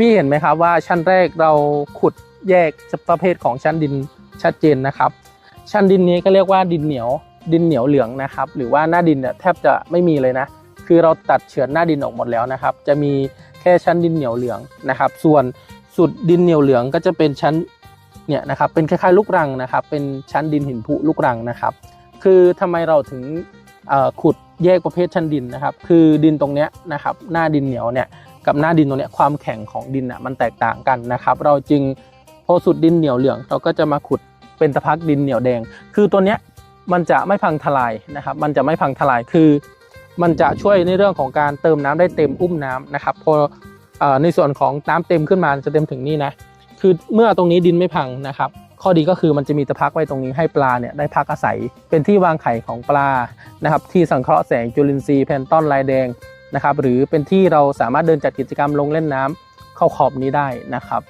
พี่ๆเห็นไหมครับว่าชั้นแรกเราขุดแยกประเภทของชั้นดินชัดเจนนะครับ ชั้นดินนี้ก็เรียกว่าดินเหนียว ดินเหนียวเหลืองนะครับ หรือว่าหน้าดินเนี่ยแทบจะไม่มีเลยนะ คือเราตัดเฉือนหน้าดินออกหมดแล้วนะครับ จะมีแค่ชั้นดินเหนียวเหลืองนะครับ ส่วนสุดดินเหนียวเหลืองก็จะเป็นชั้นเนี่ยนะครับ เป็นคล้ายๆลูกรังนะครับ เป็นชั้นดินหินผุลูกรังนะครับ คือทำไมเราถึงขุดแยกประเภทชั้นดินนะครับ คือดินตรงเนี้ยนะครับ หน้าดินเหนียวเนี่ย กับหน้าดินตรงนี้ความแข็งของดินอะมันแตกต่างกันนะครับ เราจึงพอสุดดินเหนียวเหลือง เราก็จะมาขุดเป็นตะพักดินเหนียวแดง คือตัวเนี้ยมันจะไม่พังทลายนะครับ มันจะไม่พังทลายคือ มันจะช่วยในเรื่องของการเติมน้ำได้เต็มอุ้มน้ำนะครับพออในส่วนของน้ำเต็มขึ้นมาจะเต็มถึงนี่นะคือเมื่อตรงนี้ดินไม่พังนะครับ ข้อดีก็คือมันจะมีตะพักไว้ตรงนี้ให้ปลาเนี่ยได้พักอาศัย เป็นที่วางไข่ของปลานะครับ ที่สังเคราะห์แสงจุลินทรีย์แพนต้อนลายแดง นะครับหรือเป็นที่เราสามารถเดินจัดกิจกรรมลงเล่นน้ำเข้าขอบนี้ได้นะครับ